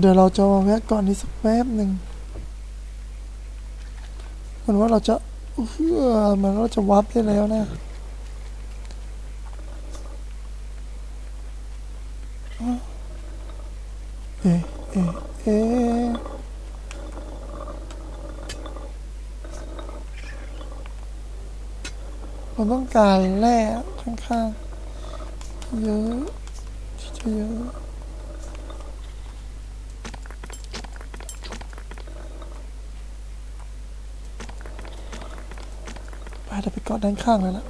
เดี๋ยวเราจะมาแวะก่อนนี้สักแป๊บหนึ่งเหมือนว่าเราจะเฮ้อเหมือนเราจะวับได้แล้วนะเอ๊ะเอ๊ะเอ๊ะมันต้องการแร่ข้างๆเยอะที่จะเยอะ ไปเดี๋ยวไปเกาะด้านข้างเลยละ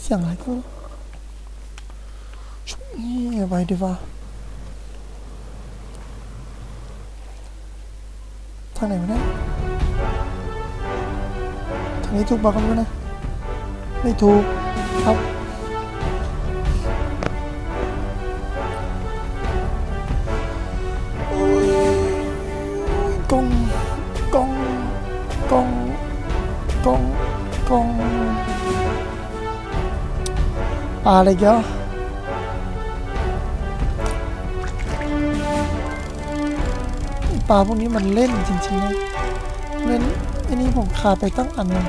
เสียงอะไรก็ชุบนี่ไปดีกว่าทางไหนวะเนี่ยทางนี้ถูกบอกกันไหมนะไม่ถูกครับ กงกงกงกงกงปลาอะไรเยอะปลาพวกนี้มันเล่นจริงๆนะเล่นอ้นี่ผมขาดไปตั้งอันนึง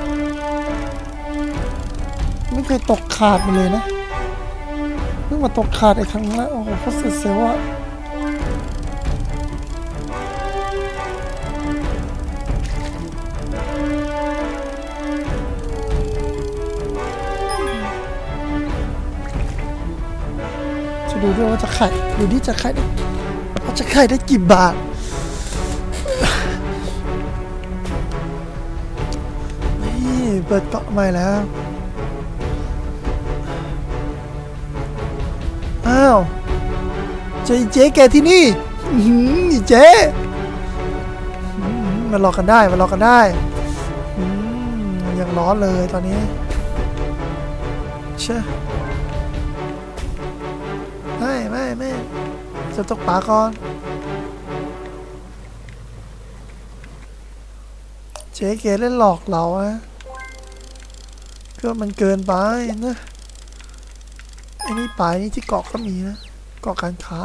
ไม่เคยตกขาดมาเลยนะ เพิ่งมาตกขาดไอ้ครั้งนั้นโอ้โหเขาเสียเซลล์อะ ดูด้วยว่าจะขายดูดิจะขายได้ว่าจะขายได้กี่บาทนี่เปิดเกาะใหม่แล้วอ้าวเจ๊เจ๊แกที่นี่อีเจ๊มาหลอกกันได้มาหลอกกันได้อืมยังร้อนเลยตอนนี้เช่ จะตกปลาก่อนเจ๊เกเล่นหลอกเราอะก็มันเกินไปนะไอ้นี่ป่ายนี่ที่เกาะก็มีนะเกาะการค้า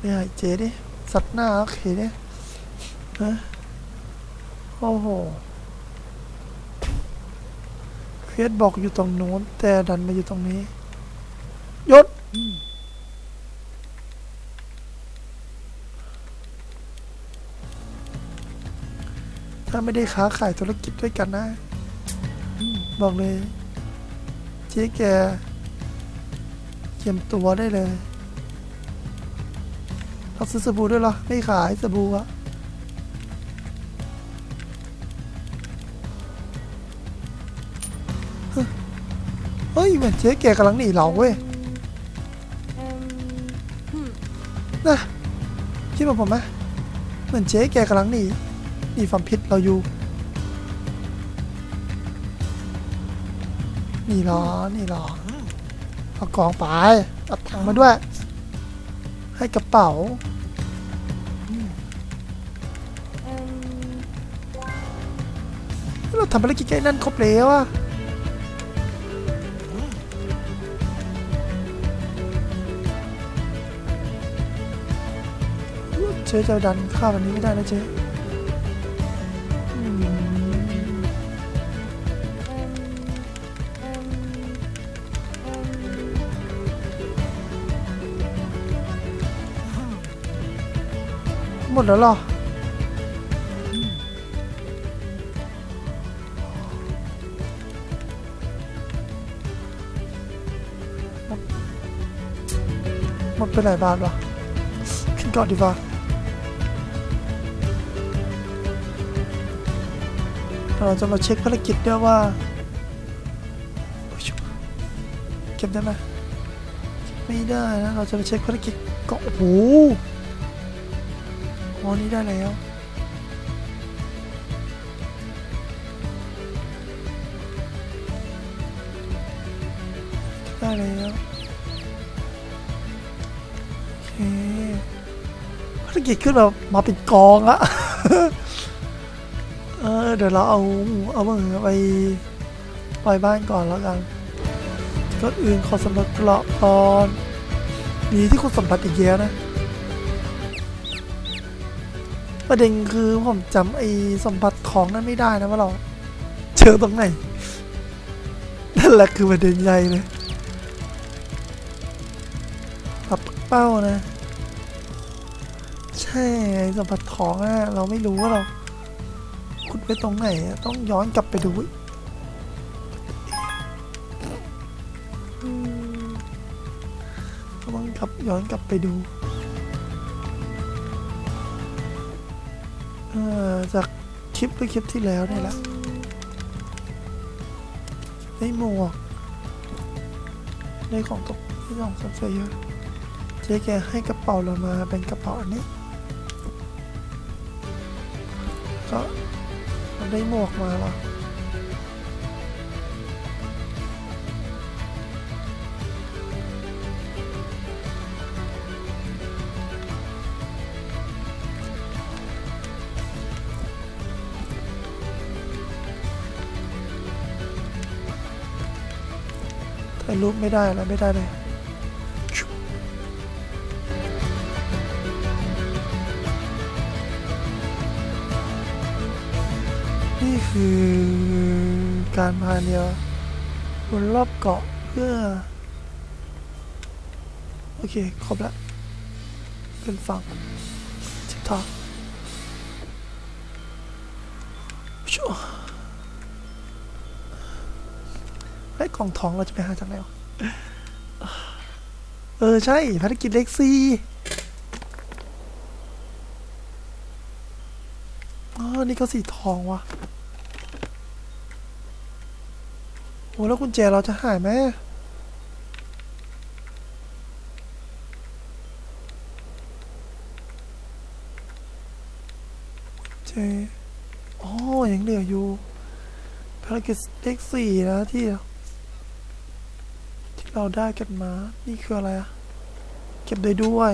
เนี่ยเจ๊ดิสัตว์หน้าโอเคเนี่ยฮะ อ้โหเควสบอกอยู่ตรงโน้น แต่ดันมาอยู่ตรงนี้ยศถ้าไม่ได้ค้าขายธุรกิจด้วยกันนะ บอกเลยเจ๊แกเตรียมตัวได้เลยเราซื้อสบู่ด้วยเหรอ ไม่ขายสบู่อะ เฮ้ยเหมือนเจ๊แกกำลังหนีเราเว้ยนะคิดเหมือนผมไหมเหมือนเจ๊แกกำลังหนีหนีความผิดเราอยู่หนี่หรอหนี่หรอเอากองไปเอาตังค์มาด้วย ให้กระเป๋าเราทำภารกิจใกล้นั่นครบแล้วอะ เจ๊จะดันข้าวันนี้ไม่ได้นะเจ๊หมดแล้วหรอหมดหมดไปหลายบาทวะขึ้นก่อนดีกว่า เราจะมาเช็คภารกิจด้วยว่าเก็บได้ไหมไม่ได้นะ เราจะมาเช็คภารกิจก็โอ้โหอ๋อนี่ได้แล้วได้แล้วโอเคภารกิจขึ้นแบบมาเป็นกองอะ อเดี๋ยวเราเอาเอามือไปปล่อยบ้านก่อนแล้วกันก็อื่นขอสำรวจเกราะก่อนดีที่คุณสมบัติอีกเยอะนะ ประเด็นคือผมจำไอ้สมบัติของนั้นไม่ได้นะว่าเราเจอตรงไหนนั่นแหละคือประเด็นใหญ่เลยปรับเป้านะ ใช่สมบัติของอะเราไม่รู้ว่าเรา ไปตรงไหนต้องย้อนกลับไปดูต้องกลับย้อนกลับไปดูจากคลิปไปคลิปที่แล้วนี่แหละได้หมวกได้ของตกได้ของสนใจเยอะเจ๊แกให้กระเป๋าเรามาเป็นกระเป๋าอันนี้ มันได้หมวกมาแล้วถ่ายรูปไม่ได้แล้วไม่ได้เลย นี่คือการพาเรือบนรอบเกาะเพื่อ โอเค ครบล้วเป็นฝั่งทิกทอกชัวไอ้กล่องทองเราจะไปหาจากไหนวะเออ ใช่ภารกิจเล็กซี่อ๋อนี่ก็สีทองวะ โอ้แล้วกุญแจเราจะหายไหมเจอ๋อยังเหลืออยู่ภารกิจเลขสี่นะที่ ที่เราได้กันมา นี่คืออะไรอะเก็บได้ด้วย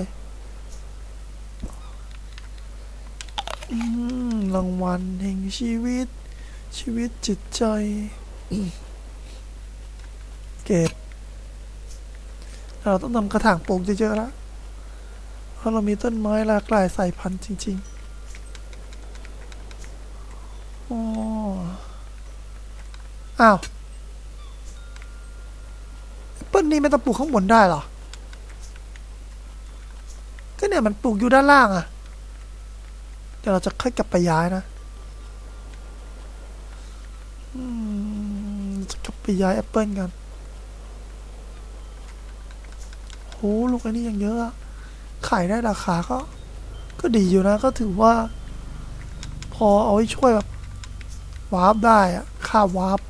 อืมรางวัลแห่งชีวิต ชีวิตจิตใจ เก็บเราต้องทำกระถางปลูกเยอะๆแล้วเพราะเรามีต้นไม้หลากหลายสายพันธุ์จริงๆอ๋ออ้าวปเปิ้ลนี่ไม่ต้องปลูกข้างบนได้หรอ ก็เนี่ยมันปลูกอยู่ด้านล่างอะเดี๋ยวเราจะค่อยกลับไปย้ายนะอืมจะกลับไปย้ายแอปเปิ้ลกัน โหลูกไอันนี้ยังเยอะ ขายได้ราคาก็ ก็ดีอยู่นะ ก็ถือว่า พอเอาไว้ช่วยแบบวาร์ปได้อะค่าวาร์ป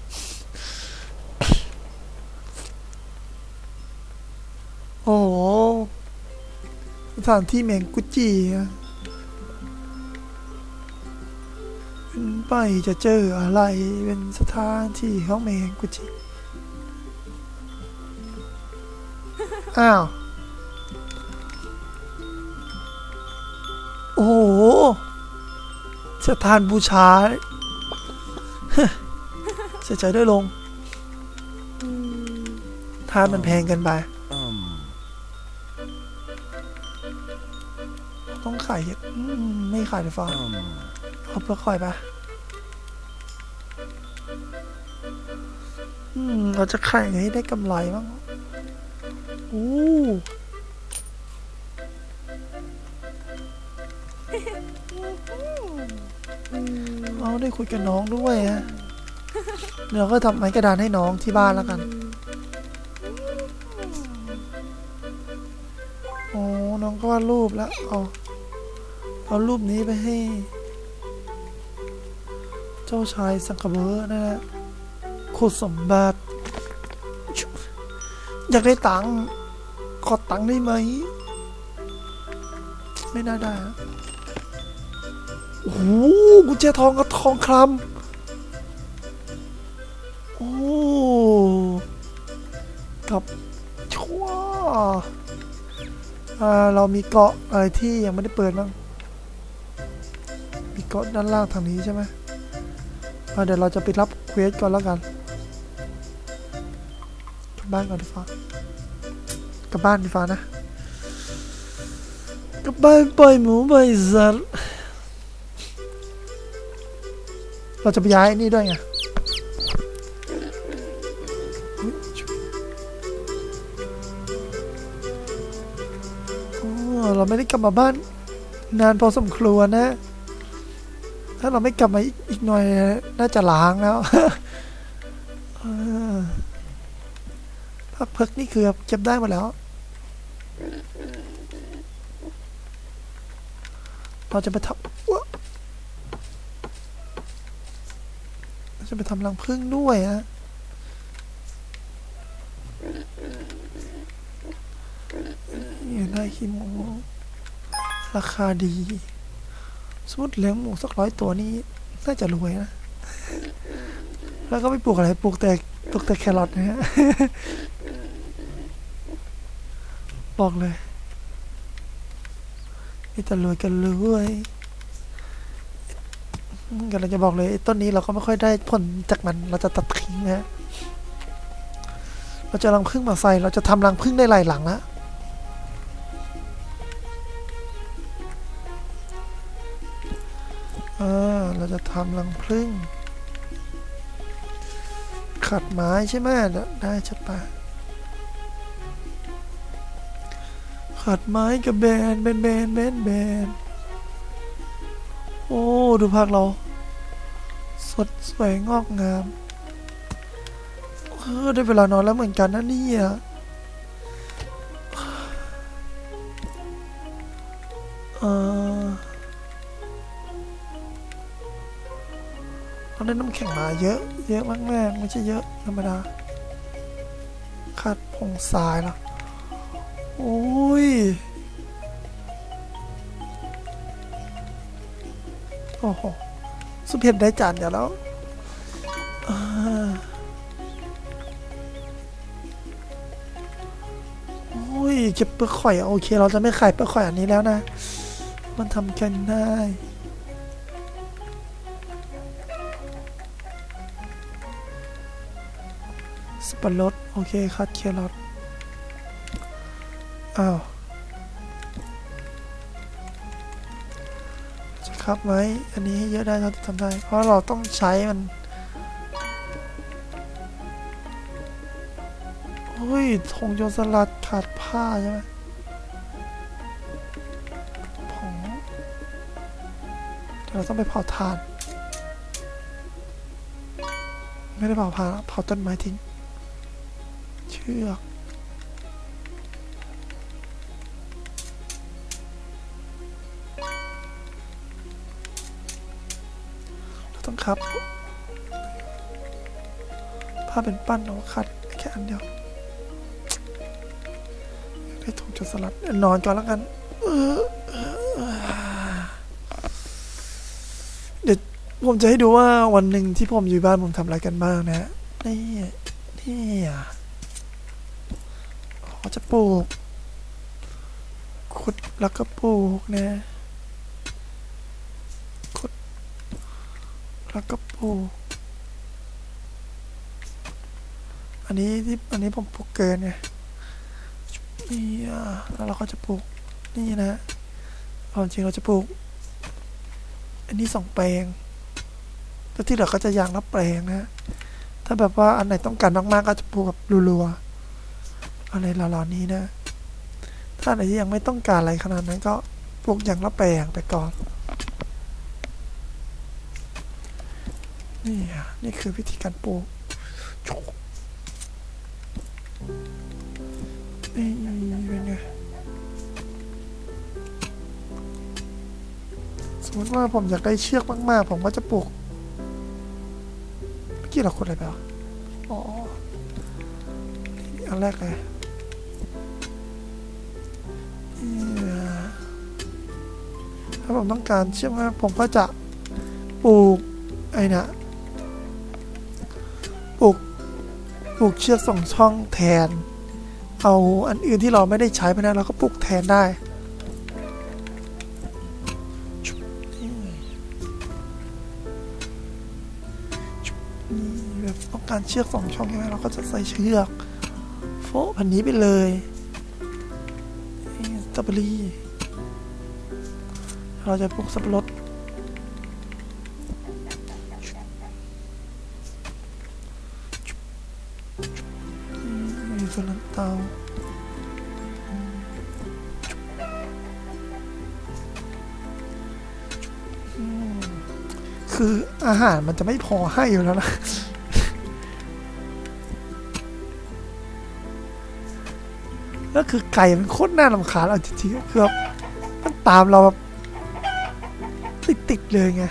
โอ้โหสถานที่เมงกุจิเป็นไปจะเจออะไรเป็นสถานที่ของเมงกุจิอ้าว สถานบูชาเสียใจด้วยลงทานมันแพงเกันไป ต้องขายเยอะไม่ขายเลยฟ้าเอาเปลือกหอยไปอืมเราจะขายไงให้ได้กำไรบ้าง อู้ คุยกับน้องด้วยฮะเดี๋ยวก็ทำไม้กระดานให้น้องที่บ้านแล้วกัน โอ้น้องก็วาดรูปแล้ว เอาเอารูปนี้ไปให้ เจ้าชายสังคเบอร์นั่นแหละขุดสมบัติ อยากได้ตังค์ขอตังค์ได้ไหม ไม่น่าได้อะโอ้โหกุญแจทองก ทองคำโอ้กับชั่วเรามีเกาะอะไรที่ยังไม่ได้เปิดบ้างมีเกาะด้านล่างทางนี้ใช่ไหมเดี๋ยวเราจะไปรับเควสก่อนแล้วกันกลับบ้านก่อนดีฟ้ากลับบ้านดีฟ้านะกลับบ้านปล่อยหมูปล่อยสัตว์ เราจะไปย้ายนี่ด้วยไงเราไม่ได้กลับมาบ้าน นานพอสมควรนะ ถ้าเราไม่กลับมาอีกอีกหน่อยน่าจะล้างแล้วพักเพิกนี่คือเก็บได้หมดแล้ว เราจะไปทำอุ๊ยเรา จะไปทำรังผึ้งด้วยฮะนี่ได้ขี้หมู ราคาดีสมมติเลี้ยงหมูสักร้อยตัวนี้น่าจะรวยนะ แล้วก็ไม่ปลูกอะไร ปลูกแต่ปลูกแต่แครอทนะฮะ บอกเลยมีแต่รวยกันรวย กันเราจะบอกเลยต้นนี้เราก็ไม่ค่อยได้ผลจากมันเราจะตัดทิ้งนะฮะเราจะรังพึ่งมาใส่เราจะทำรังพึ่งได้หลายหลังละเออเราจะทำรังผึ้งขัดไม้ใช่ไหมได้ได้ชัดปะขัดไม้กับแบนแบนแบนแบนแบน อ้ ดูผักเรา สดสวยงอกงาม เออ ได้เวลานอนแล้วเหมือนกันนะเนี่ยเออเราได้น้ำแข็งมาเยอะ เยอะมากๆไม่ใช่เยอะธรรมดาขาดผงทรายละโอ้ย โอ้โหสุเพียนได้จานเดียวแล้วโอ้ยเก็บเปลือกข่อย โอเค เราจะไม่ขายเปลือกข่อยอันนี้แล้วนะ มันทำกันได้สับปะรดโอเคคัดแครอทอ้าว จะคับไหมอันนี้ให้เยอะได้เราทำได้ เพราะเราต้องใช้มันโอ้ยธงโจรสลัดขาดผ้าใช่ไหมผงเดี๋ยวเราต้องไปเผาถ่าน ไม่ได้เผาผ่าเผาต้นไม้ทิ้ง เชือก เราต้องครับ ผ้าเป็นปั้นเอาคัดแค่อันเดียวได้ถุงจุดสลัดนอนก่อนแล้วกันเออเออเออเดี๋ยวผมจะให้ดูว่าวันหนึ่งที่ผมอยู่บ้านผมทำอะไรกันบ้างนะนี่นี่อะเขาจะปลูกขุดแล้วก็ปลูกนะขุด แล้วก็ปลูกอันนี้ที่อันนี้ผมปลูกเกินไงนี่อะแล้วเราก็จะปลูกนี่นะความจริงเราจะปลูก อันนี้สองแปลงแล้วที่เหลือก็จะยางละแปลงนะถ้าแบบว่าอันไหนต้องการมากๆก็จะปลูกแบบรัวๆอะไรเหล่าๆนี้นะ ถ้าไหนที่ยังไม่ต้องการอะไรขนาดนั้นก็ปลูกอย่างละแปลงไปก่อน นี่นี่คือวิธีการปลูกนี่เป็นไงสมมติว่าผมอยากได้เชือกมากๆ ผมก็จะปลูกเมื่อกี้เราขุดอะไรไปวะอ๋ออันแรกเลยถ้าผมต้องการเชื่อมากผมก็จะปลูกไอ้นะ ลูกเชือกสองช่องแทน เอาอันอื่นที่เราไม่ได้ใช้ไปนะเราก็ปลูกแทนได้ต้องการเชือกสองช่องใช่ไหมเราก็จะใส่เชือกโฟพันนี้ไปเลยสตรอเบรีเราจะปลูกสับปะรด หารมันจะไม่พอให้อยู่แล้วนะแล้วคือไก่มันโคตรน่ารำคาญเอาจริงๆคือแบบมันตามเราแบบติดๆเลยไง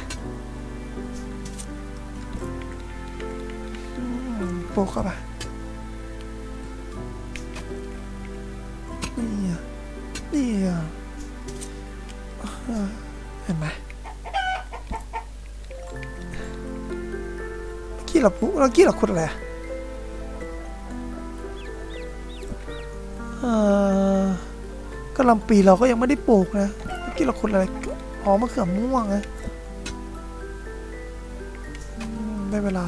โปกเข้าไปนี่อะนี่อะเห็นไหม เมื่อกี้เราปุ๊เมื่อกี้เราขุดอะไรอกะหล่ำปีเราก็ยังไม่ได้ปลูกนะเมื่อกี้เราขุดอะไรอ๋อมะเขือม่วงนะได้เวลา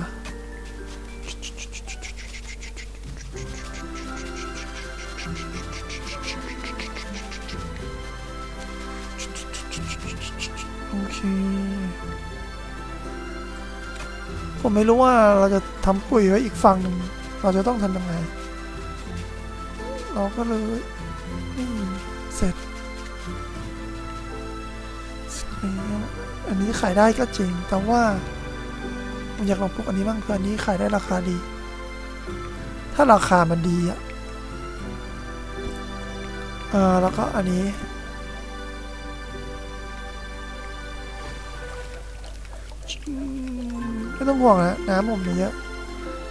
โอเค ผมไม่รู้ว่าเราจะทำปุ๋ยไว้อีกฝั่งหนึ่งเราจะต้องทำยังไง เราก็เลยเสร็จอันนี้ขายได้ก็จริง แต่ว่าผมอยากลองพวกอันนี้บ้างเพื่ออันนี้ขายได้ราคาดี ถ้าราคามันดีอะเออแล้วก็อันนี้ ไม่ต้องห่วงนะน้ำผมมีเยอะ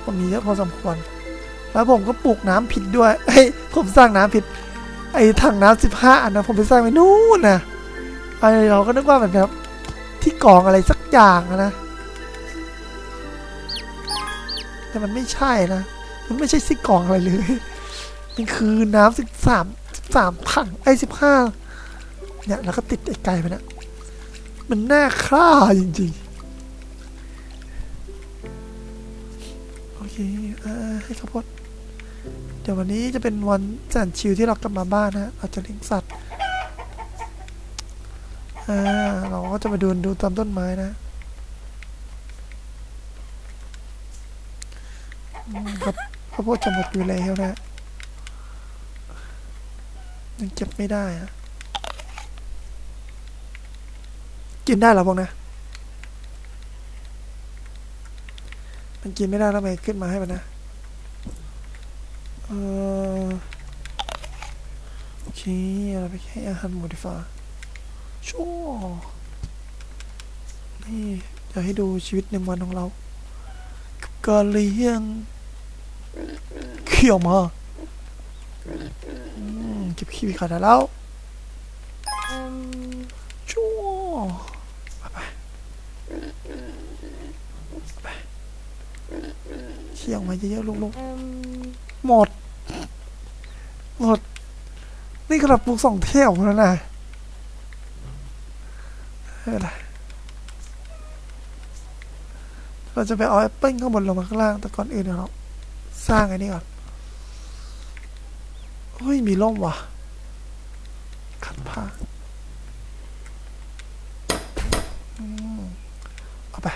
ผมมีเยอะพอสมควร แล้วผมก็ปลูกน้ำผิดด้วยเอ้ผมสร้างน้ำผิด ไอ้ถังน้ำสิบห้าอันนะผมไปสร้างไว้นู่นนะไอ้เราก็นึกว่าแบบแบบที่กองอะไรสักอย่างนะแต่มันไม่ใช่นะ มันไม่ใช่ที่กองอะไรเลย มันคือน้ำสิบสามสิบสามถังไอ้สิบห้าเนี่ยแล้วก็ติดไอ้ไก่ไปนะ มันน่าฆ่าจริงๆ เคเออให้ข้าวโพดเดี๋ยววันนี้จะเป็นวันแสนชิลที่เรากลับมาบ้านนะเราจะเลี้ยงสัตว์อ่าเราก็จะมาดูดูตามต้นไม้นะครับข้าวโพดจะหมดอยู่แล้วนะยังเก็บไม่ได้อะกินได้เหรอพวกนะ มันกินไม่ได้แล้วทำไมขึ้นมาให้มันนะเออโอเคเราไปให้อาหารหมูดีฟ้าชั่วนี่จะให้ดูชีวิตหนึ่งวันของเราการเลี้ยงเขี่ยวมาอืมเก็บขี้ไปขาดแล้วชั่วไปไปไป เขี่ยวมาเยอะๆลูกๆหมด หมด นี่ขนาดปลูกสองเที่ยวแล้วนะไม่เป็นไรเราจะไปเอาแอปเปิ้ลข้างบนลงมาข้างล่างแต่ก่อนอื่นเดี๋ยวเราสร้างอันนี้ก่อนเฮ้ยมีร่มว่ะ ขัดผ้าอืมเอาไป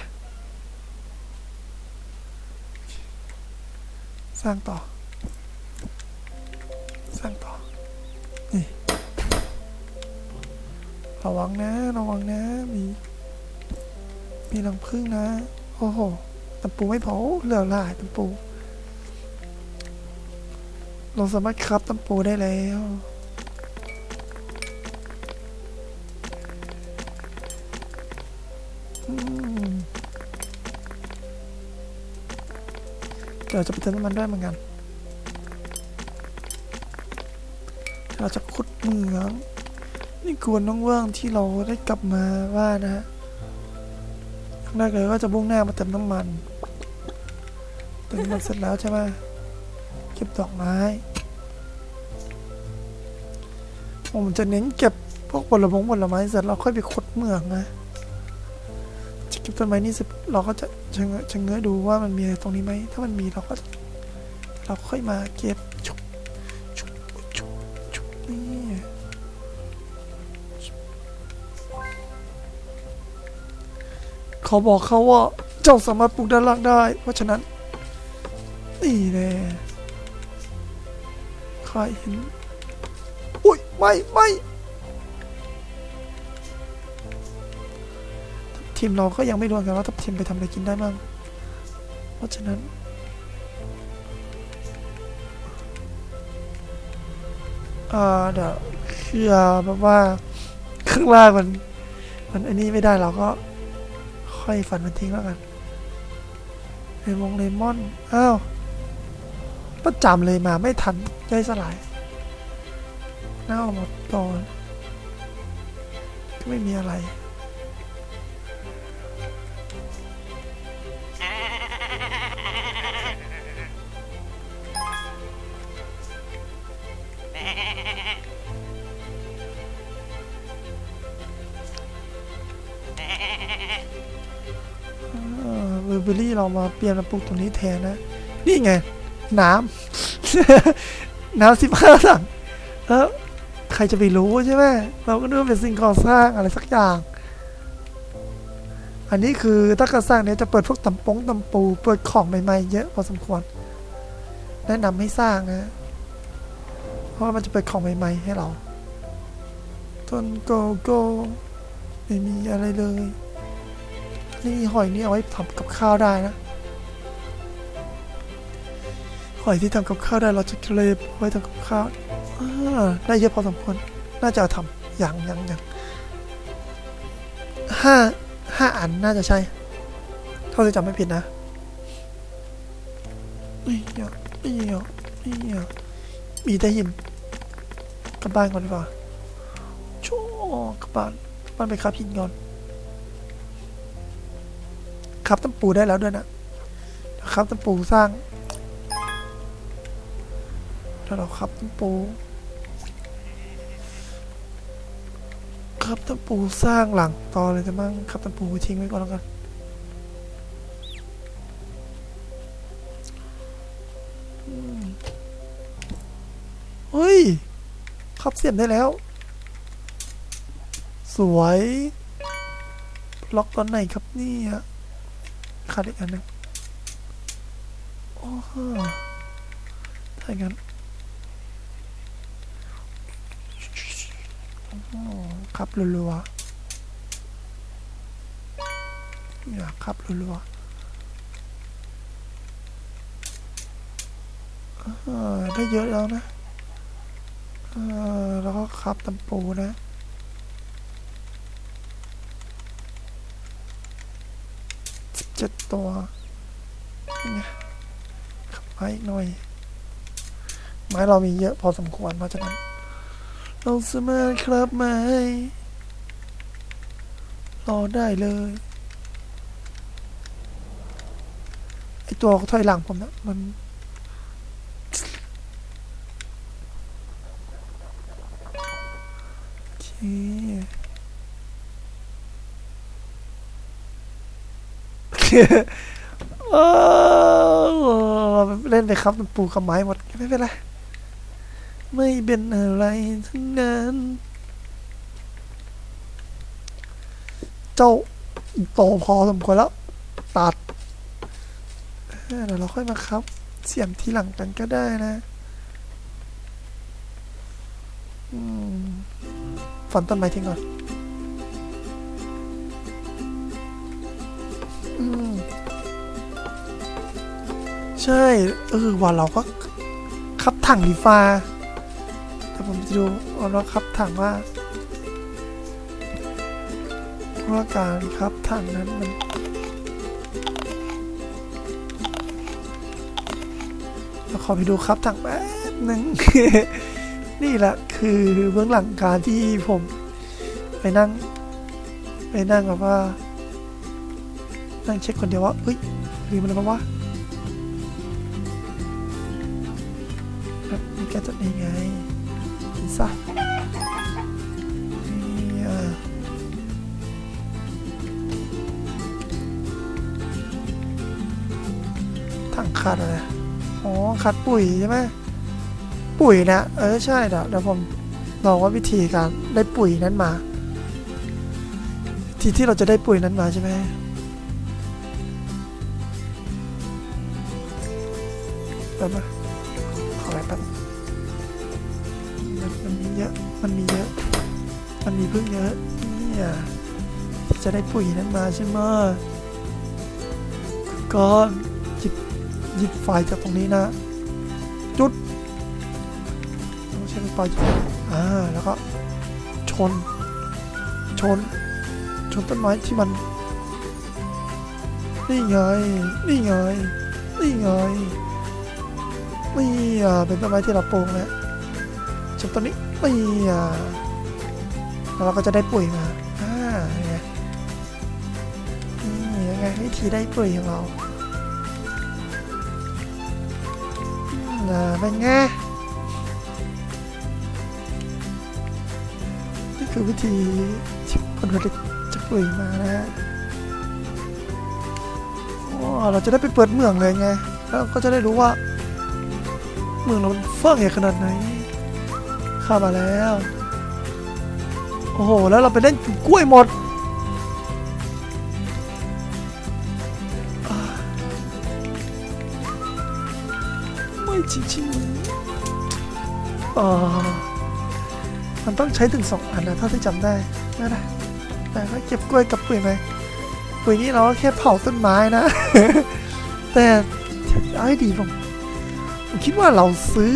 ส ร้างต่อ สร้างต่อ นี่ ระวังนะ ระวังนะ มี มีรังพึ่งนะ โอ้โหตะปูไม่พอเหลือหลายตะปู เราสามารถครับตะปูได้แล้ว เดี๋ยวจะไปเติมน้ำมันด้วยเหมือนกัน เราจะขุดเหมืองนี่กวนว่างที่เราได้กลับมาบ้านนะฮะครั้งแรกเลยก็จะบุ่งหน้ามาเติมน้ำมัน เติมน้ำมันเสร็จแล้วใช่ไหมเก็บดอกไม้ผมจะเน้นเก็บพวกผลมงผลไม้เสร็จเราค่อยไปขุดเหมืองนะ ต้นไม้นี่เสร็จเราก็จะชะเง้อชะเง้อดูว่ามันมีอะไรตรงนี้ไหม ถ้ามันมีเราก็เราค่อยมาเก็บชุบชุบชุบชุบนี่ขาบอกเขาว่าเจ้าสามารถปลูกด้านล่างได้ เพราะฉะนั้น นี่แน่ข้าเห็นอุ้ยไม่ไม่ ทีมเราก็ยังไม่รู้กันว่าทัพทีมไปทำอะไรกินได้บ้าง เพราะฉะนั้น อ่าเดี๋ยวเชื่อแบบว่าข้างล่างมันมันอันนี้ไม่ได้เราก็ค่อยฝันมันทิ้งแล้วกันเลมงเลมอน อ้าวประจำเลยมาไม่ทันย่อยสลายเน่าหมดก่อนก็ไม่มีอะไร เบอรี่เรามาเปลี่ยนมาปลูกตรงนี้แทนนะ นี่ไง น้ำ น้ำสิบห้าถังแล้วใครจะไปรู้ใช่ไหมเราก็นึกว่าเป็นสิ่งก่อสร้างอะไรสักอย่าง อันนี้คือถ้าการสร้างเนี้ยจะเปิดพวกตำปงตำปู เปิดของใหม่ๆเยอะพอสมควร แนะนำให้สร้างนะ เพราะว่ามันจะเปิดของใหม่ๆให้เราต้นโกโก้ไม่มีอะไรเลย นี่หอยนี่เอาไว้ทำกับข้าวได้นะ หอยที่ทำกับข้าวได้เราจะเกลบไว้ทำกับข้าวอ่าได้เยอะพอสมควรน่าจะาทำอย่างอย่างอย่างห้าห้าอันน่าจะใช่เท่าที่จำไม่ผิดนะนี่เนาะนี่เนาะนี่เนาะมีแต่หินกลับบ้านก่อนดีกว่าโชกลับบ้านกลับบ้านไปครับหินก่อน ครับตำปูได้แล้วด้วยนะครับตำปูสร้างแล้วเราครับตำปู ครับตำปูสร้างหลังต่อเลยจะมั่งครับตำปูทิ้งไว้ก่อนแล้วกันเฮ้ยครับเสียบได้แล้ว สวย ล็อกตอนไหนครับเนี่ย ขาดอีกอันหนึ่งโอ้โหถ้าอย่างนั้นโอ้ครับรัวๆอยากครับรัวๆได้เยอะแล้วนะ แล้วก็ครับตำปูนะ เจ็ดตัวนี่ไงขับไม้หน่อย ไม้เรามีเยอะพอสมควรเพราะฉะนั้น เราสามารถครับไม้รอได้เลยไอตัวถอยหลังผมนะมันโอเค เล่นไปครับมันปูกับไม้หมดไม่เป็นไรไม่เป็นอะไรทั้งนั้น เจ้าโตพอสมควรแล้ว ตัดเดี๋ยวเราค่อยมาครับ เสียมทีหลังกันก็ได้นะฝันต้นไม้ทิ้งก่อน ใช่ เออวันเราก็ขับถังดีฟ้าแต่ผมจะดูเอาเราขับถังว่าว่าการขับถังนั้นมันเราขอไปดูครับถังแป๊บหนึ่งนี่แหละคือเบื้องหลังการที่ผมไปนั่ง ไปนั่งแบบว่า นั่งเช็คคนเดียวว่าเฮ้ยลืมอะไรมาวะ อ๋อขาดปุ๋ยใช่ไหมปุ๋ยนะเออใช่เดี๋ยวเดี๋ยวผมบอกว่าวิธีการได้ปุ๋ยนั้นมาวิธีที่เราจะได้ปุ๋ยนั้นมาใช่ไหมแป๊บนะขออะไรแป๊บมันมันมีเยอะมันมีเยอะ มันมีพึ่งเยอะเนี่ยจะได้ปุ๋ยนั้นมาใช่ไหมก่อนหยิบหยิบไฟจากตรงนี้นะ จุดต้องใช้ไฟจุดอ่าแล้วก็ชน ชน ชนต้นไม้ที่มัน นี่ไง นี่ไง นี่ไงนี่อะเป็นต้นไม้ที่เราปลูกนะชนต้นนี้นี่อะแล้วเราก็จะได้ปุ๋ยมาอ่ายังไงนี่ยังไงวิธีได้ปุ๋ยของเรา น่าเป็นไงนี่คือวิธีที่ผลผลิตจากปุ๋ยมานะฮะเราจะได้ไปเปิดเมืองเลยไง แล้วก็จะได้รู้ว่า เมืองเรามันเฟื่องใหญ่ขนาดไหนข้ามาแล้ว โอ้โห แล้วเราไปเล่นกล้วยหมด จริงๆอ่ามันต้องใช้ถึงสองอันนะเท่าที่จำได้นั่นนะแต่ก็เก็บกล้วยกับปุ๋ยไปปุ๋ยนี้เราก็แค่เผาต้นไม้นะ แต่เอาให้ดีผมผมคิดว่าเราซื้อ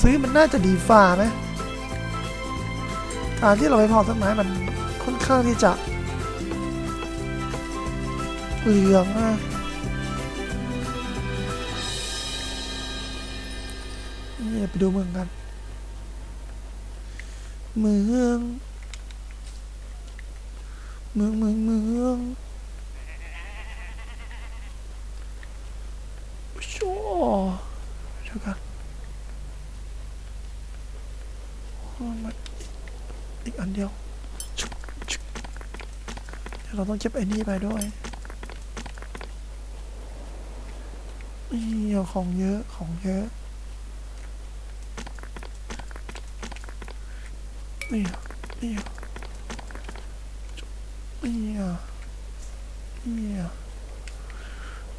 ซื้อมันน่าจะดีฝ่าไหมการที่เราไปเผาต้นไม้มันค่อนข้างที่จะเปลืองมา ไปดูเมืองกัน เมือง เมืองเมืองเมืองชัวเดี๋ยวกันอ้มันอีกอันเดียวเดี๋ยว เราต้องเก็บไอ้นี่ไปด้วยนี่เอาของเยอะ ของเยอะ นี่อะนี่อะชุบนี่อะนี่อะ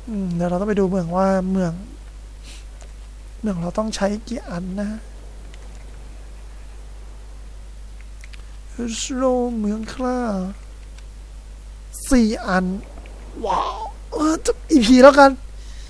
อืมเดี๋ยวเราต้องไปดูเมืองว่าเมือง เมืองเราต้องใช้กี่อันนะสโลเมืองคล่าสี่อัน ว้าวเออจะอีพีแล้วกัน